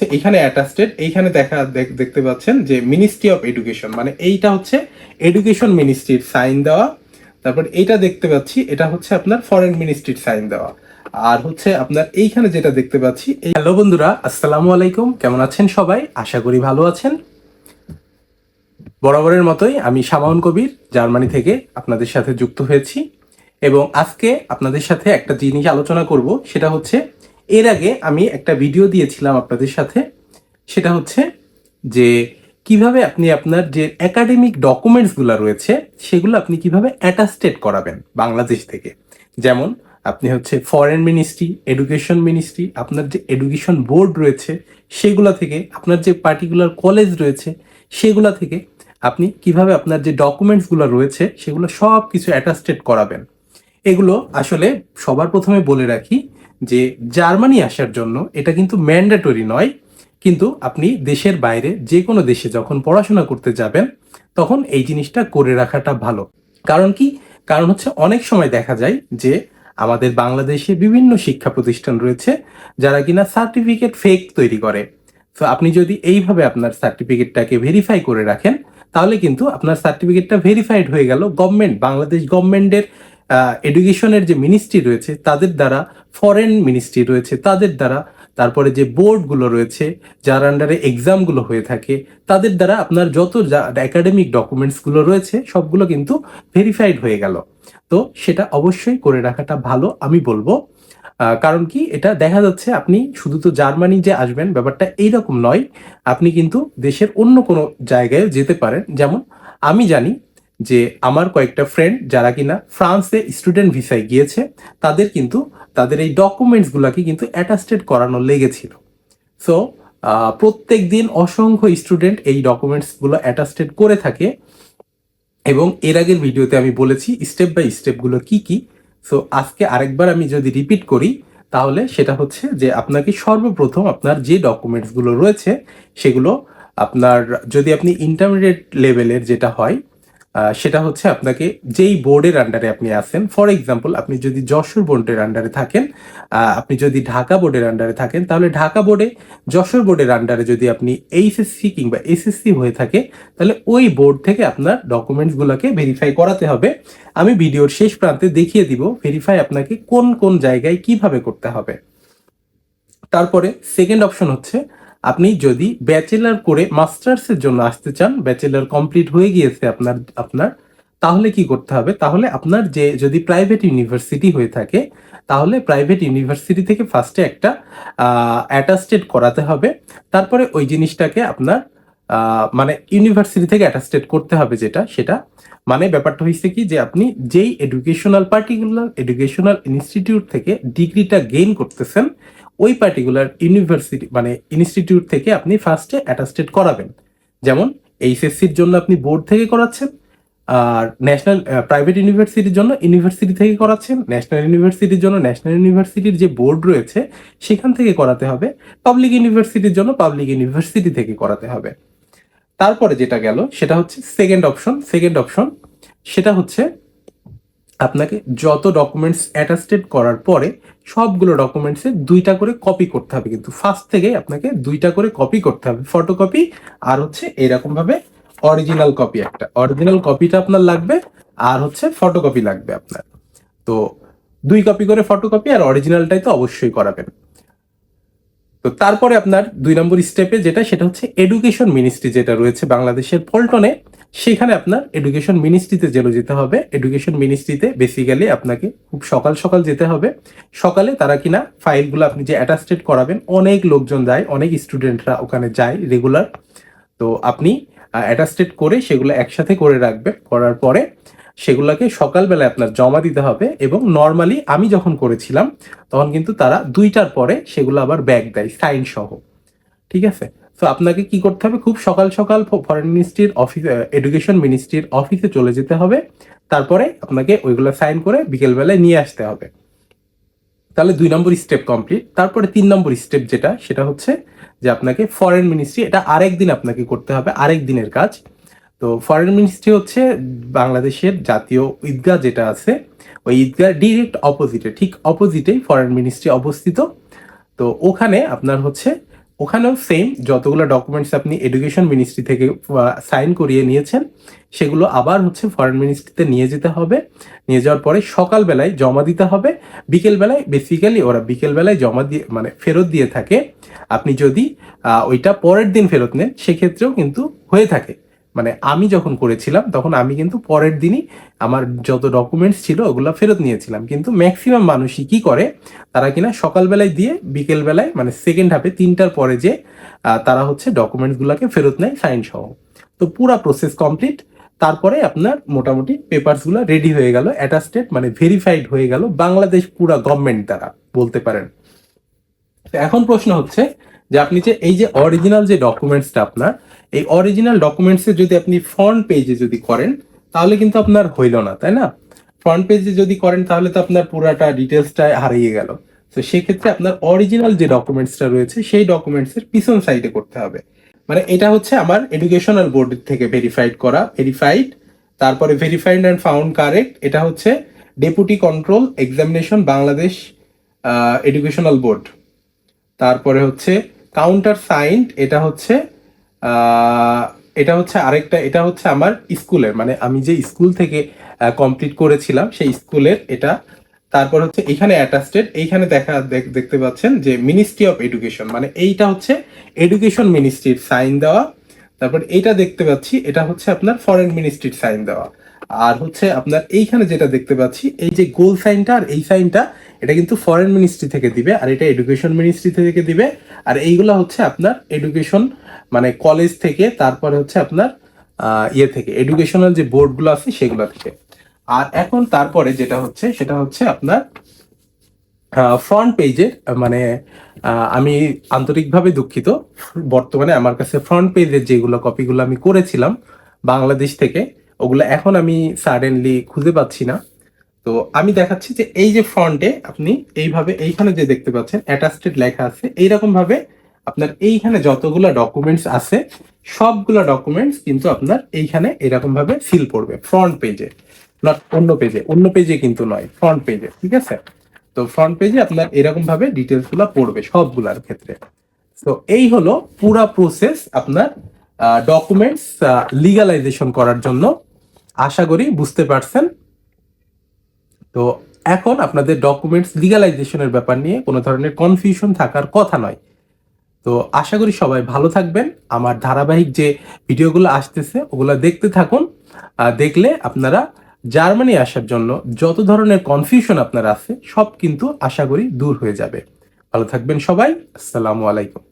এখানে অ্যাটাস্টেড এইখানে দেখা, দেখ- দেখতে পাচ্ছেন যে মিনিস্ট্রি অফ এডুকেশন মানে এইটা হচ্ছে এডুকেশন মিনিস্ট্রির সাইন দেওয়া। তারপর এইটা দেখতে পাচ্ছি, এটা হচ্ছে আপনার ফরেন মিনিস্ট্রির সাইন দেওয়া। আর হচ্ছে আপনার এইখানে যেটা দেখতে পাচ্ছি হ্যালো বন্ধুরা, আসসালামু আলাইকুম, কেমন আছেন সবাই? আশা করি ভালো আছেন। বরাবরের মতোই আমি শামাউন কবির, জার্মানি থেকে আপনাদের সাথে যুক্ত হয়েছি। এবং আজকে আপনাদের সাথে একটা জিনিস আলোচনা করব, সেটা হচ্ছে এর আগে আমি একটা ভিডিও দিয়েছিলাম আপনাদের সাথে। সেটা হচ্ছে যে কীভাবে আপনি আপনার যে একাডেমিক ডকুমেন্টসগুলো রয়েছে, সেগুলো আপনি কীভাবে অ্যাটাস্টেড করাবেন বাংলাদেশ থেকে। যেমন আপনি হচ্ছে ফরেন মিনিস্ট্রি এডুকেশন মিনিস্ট্রি আপনার যে এডুকেশন বোর্ড রয়েছে, সেগুলো থেকে আপনার যে পার্টিকুলার কলেজ রয়েছে, সেগুলো থেকে আপনি কীভাবে আপনার যে ডকুমেন্টসগুলো রয়েছে, সেগুলো সব কিছু অ্যাটাস্টেড করাবেন। এগুলো আসলে সবার প্রথমে বলে রাখি যে জার্মানি আসার জন্য এটা কিন্তু ম্যান্ডেটরি নয়, কিন্তু আপনি দেশের বাইরে যে কোনো দেশে যখন পড়াশোনা করতে যাবেন, তখন এই জিনিসটা করে রাখাটা ভালো। কারণ কি? কারণ হচ্ছে অনেক সময় দেখা যায় যে আমাদের বাংলাদেশে বিভিন্ন শিক্ষা প্রতিষ্ঠান রয়েছে যারা কিনা সার্টিফিকেট ফেক তৈরি করে। তো আপনি যদি এইভাবে আপনার সার্টিফিকেটটাকে ভেরিফাই করে রাখেন, তাহলে কিন্তু আপনার সার্টিফিকেটটা ভেরিফাইড হয়ে গেল গভর্নমেন্ট বাংলাদেশ গভর্নমেন্টের এডুকেশনের যে মিনিস্ট্রি রয়েছে, তাদের দ্বারা ফরেন মিনিস্ট্রি রয়েছে, তাদের দ্বারা, তারপরে যে বোর্ডগুলো রয়েছে, যার আন্ডারে এক্সামগুলো হয়ে থাকে, তাদের দ্বারা আপনার যত একাডেমিক ডকুমেন্টসগুলো রয়েছে, সবগুলো কিন্তু ভেরিফাইড হয়ে গেল। তো সেটা অবশ্যই করে রাখাটা ভালো, আমি বলব। কারণ কি, এটা দেখা যাচ্ছে আপনি শুধু তো জার্মানি যে আসবেন, ব্যাপারটা এইরকম নয়, আপনি কিন্তু দেশের অন্য কোনো জায়গায় যেতে পারেন। যেমন, আমি জানি যে আমার কয়েকটা ফ্রেন্ড যারা কিনা ফ্রান্সে স্টুডেন্ট ভিসায় গিয়েছে, তাদের কিন্তু, তাদের এই ডকুমেন্টস গুলাকে কিন্তু অ্যাটাস্টেড করানো লেগেছিল। সো প্রত্যেক দিন অসংখ্য স্টুডেন্ট এই ডকুমেন্টসগুলো অ্যাটাস্টেড করে থাকে এবং এর আগের ভিডিওতে আমি বলেছি স্টেপ বাই স্টেপগুলো কি কি। সো আজকে আরেকবার আমি যদি রিপিট করি, তাহলে সেটা হচ্ছে যে আপনাকে সর্বপ্রথম আপনার যে ডকুমেন্টসগুলো রয়েছে, সেগুলো আপনার, যদি আপনি ইন্টারমিডিয়েট লেভেলের যেটা হয় সেটা হচ্ছে আপনাকে যেই বোর্ডের আন্ডারে আপনি আছেন ফর এক্সাম্পল আপনি যদি যশোর বোর্ডের আন্ডারে থাকেন আপনি যদি ঢাকা বোর্ডের আন্ডারে থাকেন, তাহলে ঢাকা বোর্ডে যশোর বোর্ডের আন্ডারে যদি আপনি এইচএসসি কিংবা এসএসসি হয়ে থাকে, তাহলে ওই বোর্ড থেকে আপনার ডকুমেন্টসগুলোকে ভেরিফাই করাতে হবে। আমি ভিডিওর শেষ প্রান্তে দেখিয়ে দিব ভেরিফাই আপনাকে কোন কোন জায়গায় কীভাবে করতে হবে। তারপরে সেকেন্ড অপশন হচ্ছে আপনি যদি ব্যাচেলার করে মাস্টার্সের জন্য আসতে চান ব্যাচেলার কমপ্লিট হয়ে গিয়েছে আপনার আপনার, তাহলে কি করতে হবে? তাহলে আপনার যে, যদি প্রাইভেট ইউনিভার্সিটি হয়ে থাকে, তাহলে প্রাইভেট ইউনিভার্সিটি থেকে ফার্স্টে একটা অ্যাটাস্টেড করাতে হবে। তারপরে ওই জিনিসটাকে আপনার মানে ইউনিভার্সিটি থেকে অ্যাটাস্টেড করতে হবে যেটা, সেটা। মানে ব্যাপারটা হয়েছে কি যে, আপনি যেই এডুকেশনাল পার্টিকুলার এডুকেশনাল ইনস্টিটিউট থেকে ডিগ্রিটা গেইন করতেছেন ওই পার্টিকুলার ইউনিভার্সিটি মানে ইনস্টিটিউট থেকে আপনি ফার্স্টে অ্যাটাস্টেড করাবেন। যেমন এইচএসসির জন্য আপনি বোর্ড থেকে করাচ্ছেন, আর ন্যাশনাল প্রাইভেট ইউনিভার্সিটির জন্য ইউনিভার্সিটি থেকে করাচ্ছেন। ন্যাশনাল ইউনিভার্সিটির জন্য ন্যাশনাল ইউনিভার্সিটির যে বোর্ড রয়েছে, সেখান থেকে করাতে হবে। পাবলিক ইউনিভার্সিটির জন্য পাবলিক ইউনিভার্সিটি থেকে করাতে হবে। তারপরে যেটা গেল, সেটা হচ্ছে সেকেন্ড অপশন সেকেন্ড অপশন সেটা হচ্ছে আপনাকে যত ডকুমেন্টস অ্যাটাস্টেড করার পরে সবগুলো ডকুমেন্টসে দুইটা করে কপি করতে হবে কিন্তু ফার্স্ট থেকে আপনাকে দুইটা করে কপি করতে হবে। ফটোকপি আর হচ্ছে এরকম ভাবে অরিজিনাল কপি একটা। অরিজিনাল কপিটা আপনার লাগবে আর হচ্ছে ফটোকপি লাগবে আপনার। তো দুই কপি করে ফটোকপি আর অরিজিনালটাই তো অবশ্যই করাবেন। তো তারপরে আপনার দুই নম্বর স্টেপে যেটা, সেটা হচ্ছে এডুকেশন মিনিস্ট্রি যেটা রয়েছে বাংলাদেশের পল্টনে সেখানে আপনার এডুকেশন মিনিস্ট্রিতে যেন যেতে হবে। এডুকেশন মিনিস্ট্রিতে বেসিক্যালি আপনাকে খুব সকাল সকাল যেতে হবে। সকালে তারা কিনা ফাইলগুলো আপনি যে অ্যাটাস্টেড করাবেন, অনেক লোকজন যায়, অনেক স্টুডেন্টরা ওখানে যায় রেগুলার তো আপনি অ্যাটাস্টেড করে সেগুলো একসাথে করে রাখবেন। করার পরে সেগুলোকে সকালবেলায় আপনার জমা দিতে হবে এবং নর্মালি আমি যখন করেছিলাম, তখন কিন্তু তারা দুইটার পরে সেগুলো আবার ব্যাগ দেয় সাইন সহ। ঠিক আছে? তো আপনাকে কি করতে হবে? খুব সকাল সকাল ফরেন মিনিস্ট্রির অফিস এডুকেশন মিনিস্ট্রির অফিসে চলে যেতে হবে। তারপরে আপনাকে ওইগুলো সাইন করে বিকেলবেলায় নিয়ে আসতে হবে। তাহলে দুই নম্বর স্টেপ কমপ্লিট তারপরে তিন নম্বর স্টেপ যেটা, সেটা হচ্ছে যে আপনাকে ফরেন মিনিস্ট্রি এটা আরেক দিন আপনাকে করতে হবে আরেক দিনের কাজ। তো ফরেন মিনিস্ট্রি হচ্ছে বাংলাদেশের জাতীয় ঈদগাহ যেটা আছে, ওই ঈদগাহ ডিরেক্ট অপোজিটে ঠিক অপোজিটেই ফরেন মিনিস্ট্রি অবস্থিত। তো ওখানে আপনার হচ্ছে ওখানেও সেম যতগুলো ডকুমেন্টস আপনি এডুকেশন মিনিস্ট্রি থেকে সাইন করিয়ে নিয়েছেন, সেগুলো আবার হচ্ছে ফরেন মিনিস্ট্রিতে নিয়ে যেতে হবে। নিয়ে যাওয়ার পরে সকালবেলায় জমা দিতে হবে। বিকেলবেলায় বেসিক্যালি ওরা বিকেলবেলায় জমা দিয়ে মানে ফেরত দিয়ে থাকে। আপনি যদি ওইটা পরের দিন ফেরত নেন, সেক্ষেত্রেও কিন্তু হয়ে থাকে। মানে আমি যখন করেছিলাম, তখন আমি কিন্তু পরের দিনই আমার যত ডকুমেন্টস ছিল, ওগুলো ফেরত নিয়েছিলাম। কিন্তু ম্যাক্সিমাম মানুষই কি করে? তারা কিনা সকালবেলায় দিয়ে বিকেলবেলায় মানে সেকেন্ড হাফে তিনটার পরে যে তারা হচ্ছে ডকুমেন্টসগুলোকে ফেরত নেয় সাইন সহ। তো পুরা প্রসেস কমপ্লিট তারপরে আপনার মোটামুটি পেপারসগুলো রেডি হয়ে গেল অ্যাটাস্টেড মানে ভেরিফাইড হয়ে গেল বাংলাদেশ পুরা গভর্নমেন্ট দ্বারা, বলতে পারেন। এখন প্রশ্ন হচ্ছে যে, আপনি যে এই যে অরিজিনাল যে ডকুমেন্টসটা আপনার এই অরিজিনাল ডকুমেন্টসে যদি আপনি ফ্রন্ট পেজে যদি করেন, তাহলে কিন্তু আপনার হইল না, তাই না? ফ্রন্ট পেজে যদি করেন, তাহলে তো আপনার পুরাটা ডিটেলসটা হারিয়ে গেল। তো সেক্ষেত্রে আপনার অরিজিনাল যে ডকুমেন্টসটা রয়েছে, সেই ডকুমেন্টসের পিছন সাইডে করতে হবে। মানে এটা হচ্ছে আমার এডুকেশনাল বোর্ড থেকে ভেরিফাইড করা ভেরিফাইড তারপরে ভেরিফাইড অ্যান্ড ফাউন্ড কারেক্ট এটা হচ্ছে deputy control examination Bangladesh educational board তারপরে হচ্ছে কাউন্টার সাইন্ড এটা হচ্ছে এটা হচ্ছে আরেকটা, এটা হচ্ছে আমার স্কুলের মানে আমি যে স্কুল থেকে কমপ্লিট করেছিলাম, সেই স্কুলের এটা। তারপর হচ্ছে এখানে অ্যাটাস্টেড এইখানে দেখা দেখ- দেখতে পাচ্ছেন যে মিনিস্ট্রি অফ এডুকেশন মানে এইটা হচ্ছে এডুকেশন মিনিস্ট্রির সাইন দেওয়া। তারপর এইটা দেখতে পাচ্ছি, এটা হচ্ছে আপনার ফরেন মিনিস্ট্রির সাইন দেওয়া। আর হচ্ছে আপনার এইখানে যেটা দেখতে পাচ্ছি, এই যে গোল সাইনটা আর এই সাইনটা এটা কিন্তু ফরেন মিনিস্ট্রি থেকে দিবে আর এটা এডুকেশন মিনিস্ট্রি থেকে দিবে। আর এইগুলা হচ্ছে আপনার এডুকেশন মানে কলেজ থেকে, তারপরে হচ্ছে আপনার ইয়ে থেকে এডুকেশনাল যে বোর্ডগুলো আছে সেগুলো থেকে। আর এখন তারপরে যেটা হচ্ছে, সেটা হচ্ছে আপনার ফ্রন্ট পেজের মানে আমি আন্তরিকভাবে দুঃখিত। বর্তমানে আমার কাছে ফ্রন্ট পেজের যেগুলো কপিগুলো আমি করেছিলাম, বাংলাদেশ থেকে ওগুলো এখন আমি সাডেনলি খুঁজে পাচ্ছি না। তো আমি দেখাচ্ছি যে এই যে ফ্রন্টে আপনি এইভাবে এইখানে যে দেখতে পাচ্ছেন অ্যাটাস্টেড লেখা আছে এইরকম ভাবে আপনার এইখানে যতগুলো ডকুমেন্টস আছে, সবগুলো ডকুমেন্টস কিন্তু আপনার এইখানে এরকম ভাবে ফিল পড়বে ফ্রন্ট পেজে নট অন্য পেজে অন্য পেজে কিন্তু নয় ফ্রন্ট পেজে ঠিক আছে? তো ফ্রন্ট পেজে আপনার এরকম ভাবে ডিটেলসগুলা পড়বে সবগুলার ক্ষেত্রে। তো এই হলো পুরা প্রসেস আপনার ডকুমেন্টস লিগালাইজেশন করার জন্য আশা করি বুঝতে পারছেন। তো এখন আপনাদের ডকুমেন্টস লিগালাইজেশনের ব্যাপার নিয়ে কোনো ধরনের কনফিউশন থাকার কথা নয়। তো আশা করি সবাই ভালো থাকবেন। আমার ধারাবাহিক যে ভিডিওগুলো আসতেছে, ওগুলো দেখতে থাকুন। দেখলে আপনারা জার্মানি আসার জন্য যত ধরনের কনফিউশন আপনার আছে, সব কিন্তু আশা করি দূর হয়ে যাবে। ভালো থাকবেন সবাই। আসসালামু আলাইকুম।